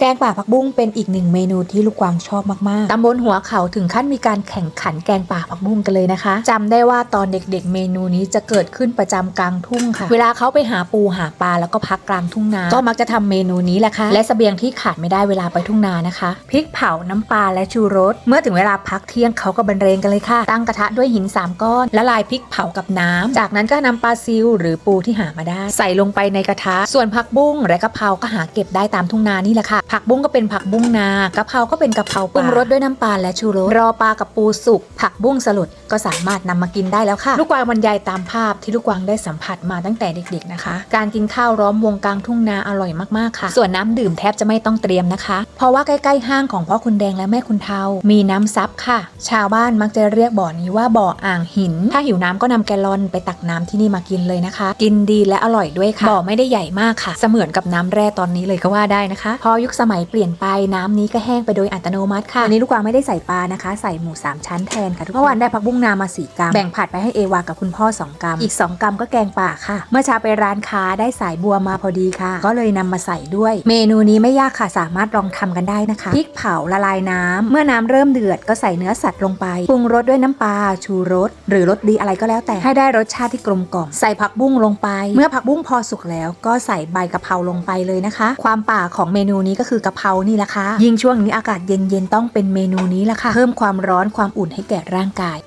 แกงป่าผักบุ้งเป็นอีกหนึ่งเมนูที่ลูกกวางชอบมาก ๆ ตำบลหัวเขาถึงขั้นมีการแข่งขันแกงป่าผักบุ้งกันเลยนะคะจำได้ว่าตอนเด็กๆ เมนูนี้จะเกิดขึ้นประจำกลางทุ่งค่ะ เวลาเขาไปหาปูหาปลาแล้วก็พักกลางทุ่งนา ก็มักจะทำเมนูนี้แหละค่ะ และเสบียงที่ขาดไม่ได้เวลาไปทุ่งนานะคะ พริกเผาน้ำปลาและชูรส เมื่อถึงเวลาพักเที่ยงเขาก็บรรเลงกันเลยค่ะ ตั้งกระทะด้วยหินสามก้อน ละลายพริกเผากับน้ำจากนั้นก็นำปลาซิวหรือปูที่หามาได้ ใส่ลงไปในกระทะ ส่วนผักบุ้งและกะเพราก็หาเก็บได้ตามทุ่งนานี่แหละค่ะผักบุ้งก็เป็นผักบุ้งนากะเพราก็เป็นกะเพราปรุงรสด้วยน้ำปลาและชูรสรอปลากับปูสุก ผักบุ้งสลุดก็สามารถนำมากินได้แล้วค่ะ ลูกกวางบรรยายตามภาพที่ลูกกวางได้สัมผัสมาตั้งแต่เด็กๆนะคะ การกินข้าวร้อมวงกลางทุ่งนาอร่อยมากๆค่ะ ส่วนน้ำดื่มแทบจะไม่ต้องเตรียมนะคะ เพราะว่าใกล้ๆห้างของพ่อคุณแดงและแม่คุณเทา มีน้ำซับค่ะ ชาวบ้านมักจะเรียกบ่อนี้ว่าบ่ออ่างหิน ถ้าหิวน้ำก็นำแกลลอนไปตักน้ำที่นี่มากินเลยนะคะ กินดีและอร่อยด้วยค่ะ บ่อไม่ได้ใหญ่มากค่ะ เสมือนกับน้ำแร่ตอนนี้เลยก็ว่าได้นะคะ พอยุคสมัยเปลี่ยนไปน้ำนี้ก็แห้งไปโดยอัตโนมัติค่ะวันนี้ลูกวางไม่ได้ใส่ปลานะคะ ใส่หมูสามชั้นแทนค่ะทุกเมื่อวานได้ผักบุ้งนามาสี่กรัมแบ่งผัดไปให้เอวากับคุณพ่อสองกรัมอีกสองกรัมก็แกงป่าค่ะ เมื่อเช้าไปร้านค้าได้สายบัวมาพอดีค่ะ ก็เลยนำมาใส่ด้วย เมนูนี้ไม่ยากค่ะสามารถลองทำกันได้นะคะพริกเผาละลายน้ำเมื่อน้ำเริ่มเดือดก็ใส่เนื้อสัตว์ลงไปปรุงรสด้วยน้ำปลาชูรสหรือรสดีอะไรก็แล้วแต่ให้ได้รสชาติที่กลมกล่อมใส่ผักบุ้งลงไป เมื่อผักบุ้งพอสุกแล้ว ก็ใส่ใบกะเพราลงไปเลยนะคะ ความป่าของเมนูนี้ก็คือกะเพรานี่แหละค่ะยิ่งช่วงนี้อากาศเย็นๆต้องเป็นเมนูนี้แหละค่ะเพิ่มความร้อนความอุ่นให้แก่ร่างกาย